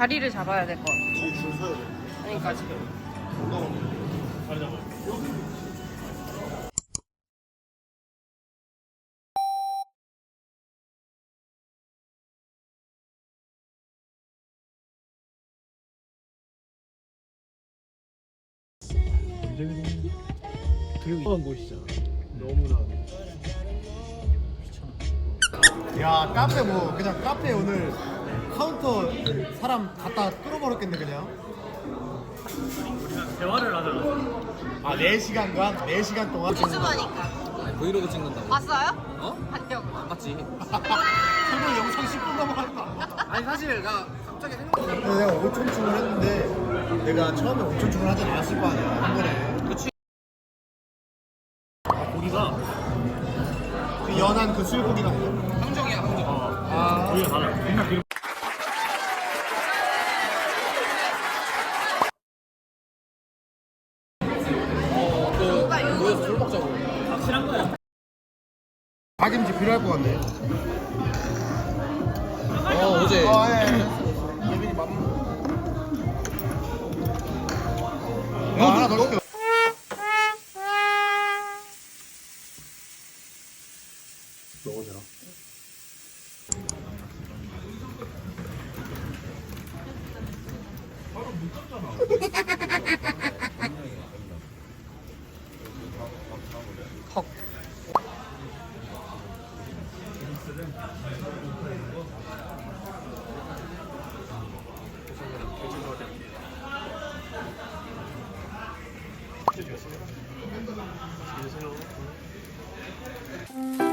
자리를 잡아야 될 것 같아. 줄 서야 돼. 그러니까. 자리 잡아요. 굉장히 되게 이상한 곳이잖아. 너무나. 야 카페 뭐 그냥 카페 오늘 카운터 사람 갖다 끌어버렸겠네 그냥 대화를 하잖아. 아 4시간간? 4시간 동안? 유튜버니까. 브이로그 찍는다고. 봤어요? 어? 아니요. 안 봤지. 설마 영상 10분 넘어가는 거 아니야? 아니 사실 나 갑자기 생각. 근데 내가 5천 충을 했는데 내가 처음에 5천 충을 하진 않았을 거 아니야 한 번에 그치. 고기가 그 연한 그 술고기 나 어 어제. 아 예. 예민이 맘 야, 하나 더 시켜 먹어도 되나? 헉. 쓸수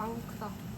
빵 크다.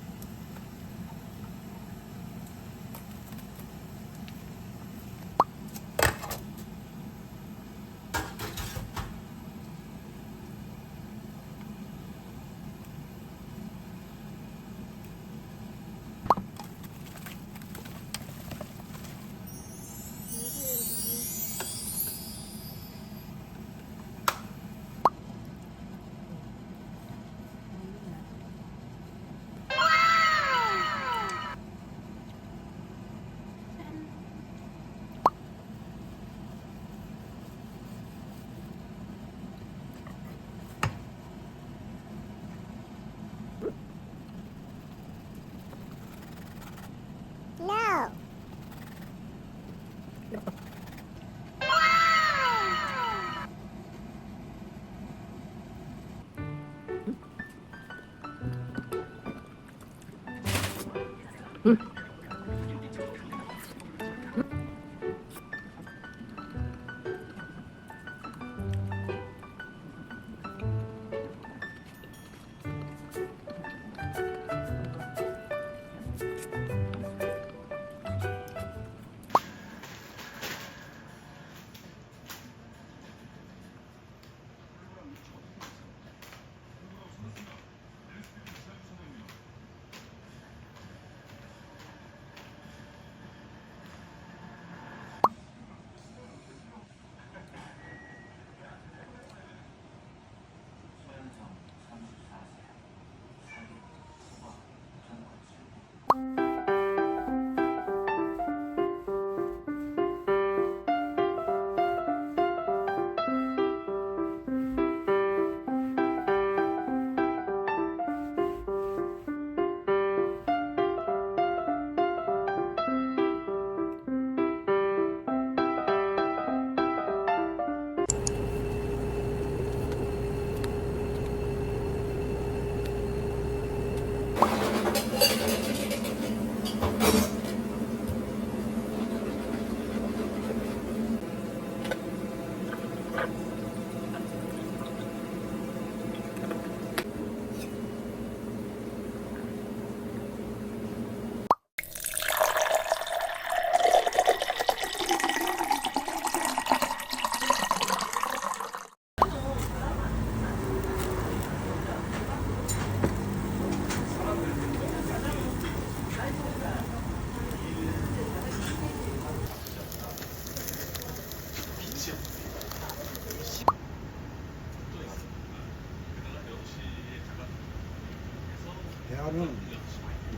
대하는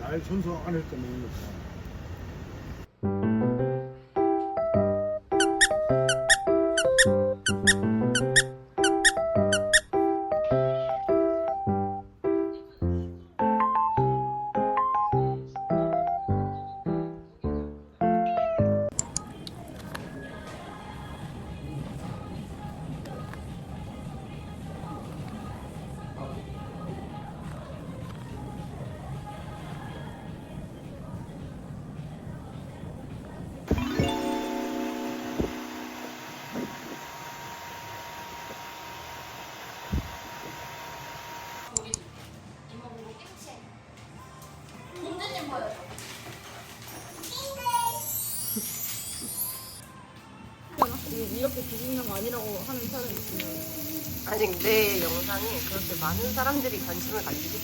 날 순서 안할 때 먹는 거다. 아니라고 하는 사람이 있으면 아니 내 영상이 그렇게 많은 사람들이 관심을 가지고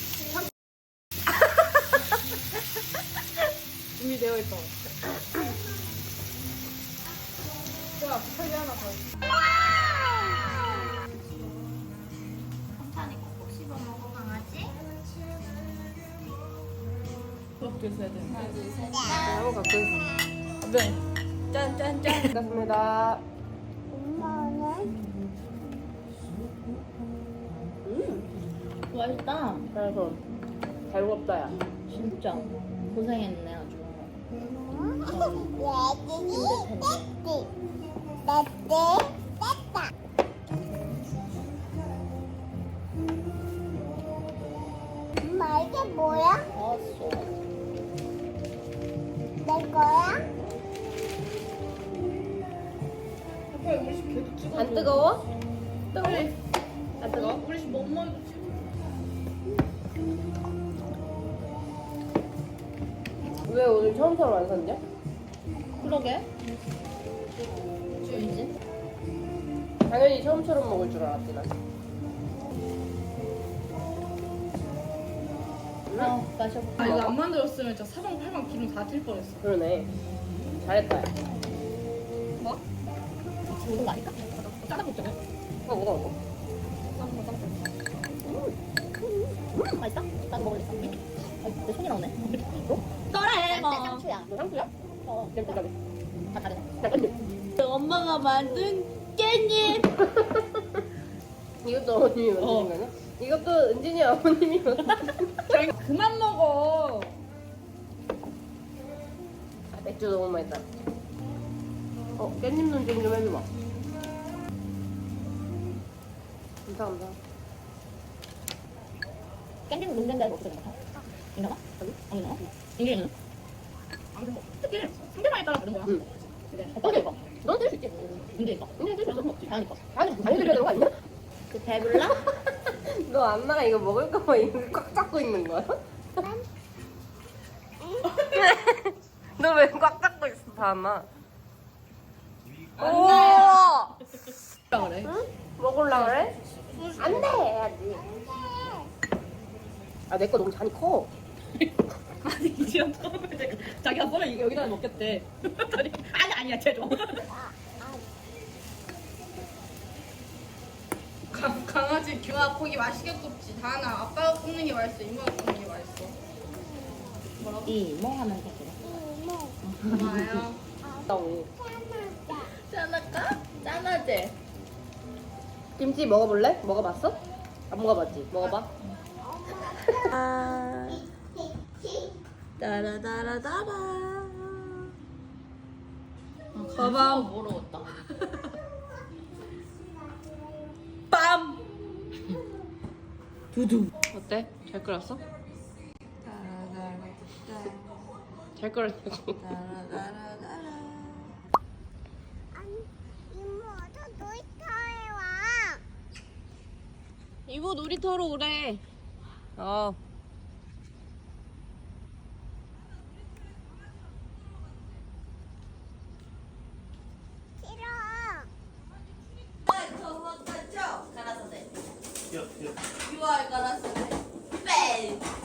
준비되어 있다. 야, 부탁이 하나 더. 천천히 꼭꼭 씹어 먹어 강아지. 그렇게 해야 되는데. 너무 갖고 있어. 네. 짠, 짠, 짠. 반갑습니다. 맛있다. 그래서 잘 먹었다, 야. 진짜 고생했네 아주. 엄마 이게 뭐야? 내 거야? 안 뜨거워? 뜨거워? 안 뜨거워? 우리 집 엄마도. 왜 오늘 처음처럼 안 샀냐? 그러게. 주인지? 당연히 처음처럼 먹을 줄 알았지 난. 아, 마셔볼게. 아, 이거 안 만들었으면 진짜 사방 팔방 기름 다 튈 뻔했어. 그러네. 잘했다. 야. 뭐? 좋은 거 아닐까? 짜다 먹잖아. 어, 먹어, 먹어. 음, 맛있다? 나도 먹을래. 아, 내 손이 나오네. 또 상추야. 너 상추야? 어, 그럼 잠깐만. 다 다르네. 잠깐만. 엄마가 만든 깻잎. 이것도 어머님이 만드신 어. 거냐? 이것도 은진이 어머님이 만든 그만 먹어. 아, 맥주 너무 맛있다. 어, 깻잎 논쟁 좀 해줘봐. 감사합니다. 깻잎 녹는 데는 어떻게 생각해? 인가봐? 안 인가봐? 인기는? 아 무튼 뭐 특히 상대방에 따라 다른 거야. 응. 근데 어떤 거? 넌될수 있지. 인기 있어. 근데 될수 있어. 다행히 있어. 아니, 당연히 드려야 되는 거 아니야? 그 배불러? 너 안나가 이거 먹을까봐 입을 꽉 잡고 있는 거야? 너 왜 꽉 잡고 있어, 다나? 오! 그래. 응? 먹을라 그래? 안 돼, 해야지. 아, 내 거 너무 잔이 커. 아니 이지연 처음에 자기가 쏘면 이거 여기다 먹겠대. 그랬더니 아니 아니야 쟤 줘. 강, 강아지 규아 고기 맛있게 굽지 다나 아빠가 굽는 게 맛있어 이모가 굽는 게 맛있어 뭐라고? 이모 하면 돼 그래 고마워요 나오니. 짠할까? 짠하지? 김치 먹어볼래? 먹어봤어? 안 먹어봤지? 먹어봐. 따라따라따라 봐봐 모르겠다 빰 두두 어때? 잘 끓였어? 잘 놀이터에 와. 이모 놀이터로 오래. 어.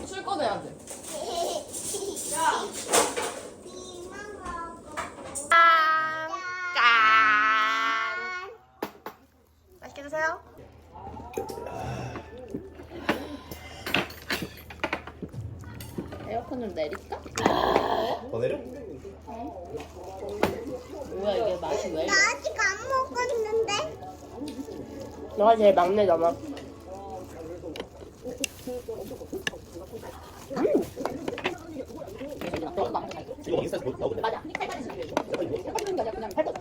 술 꺼내야 돼. 이만 먹어. 짠. 짠. 드세요. 에어컨을 내릴까? 더 내려? 뭐야 이게 맛이 왜나 아직 안 먹었는데. 너가 제일 막내 잖아. 이거 인스타에서 뭐 나오던데? 맞아 그냥 원샷 이건 잘 먹어.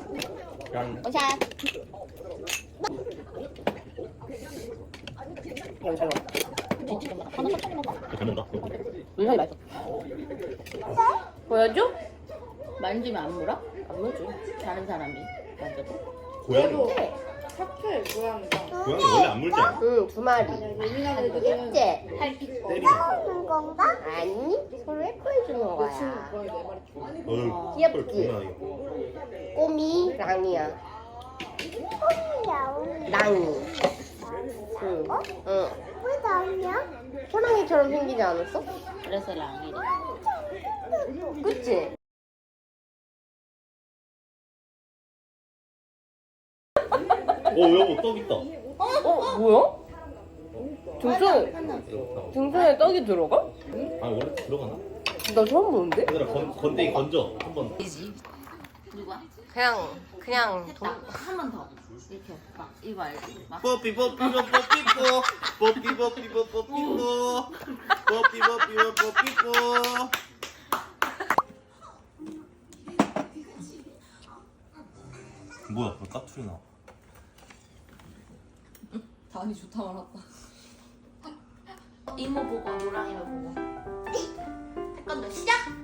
하나 천천히 먹어 잘 먹나? 은상이 맛있어. 보여줘? 만지면 안 물어? 안 먹지. 다른 사람이 만져도? 고양이 착해 고양이가 고양이 원래 안 물지 않아? 응, 두 마리. 이제 때리면 싸우는 건가? 아니, 서로 예뻐해 주는 거야. 어 귀엽지? 장난 아니야 꼬미, 랑이야. 야옹. 랑이. 응. 응. 왜 나오냐? 호랑이처럼 생기지 않았어? 그래서 랑이래 그치? 어 여보 떡 있다 어, 뭐야? 등손, 등손에 떡이 들어가? 아 원래 들어가나? 나 처음 보는데? 얘들아 건, 건데기 건져 한번 누가? 그냥, 그냥 했다. 한번 더 이렇게 막 이거 알지? 막. 뽀삐 뽀삐 뽀삐 뽀 뽀삐 뽀삐 뽀 뽀삐 뽀. 뽀삐 뽀삐 뽀 뽀삐 뽀. 뭐야 왜 까투리 나 다은이 좋다 말았다. 이모 보고 노랑이를 보고. 태권도 시작!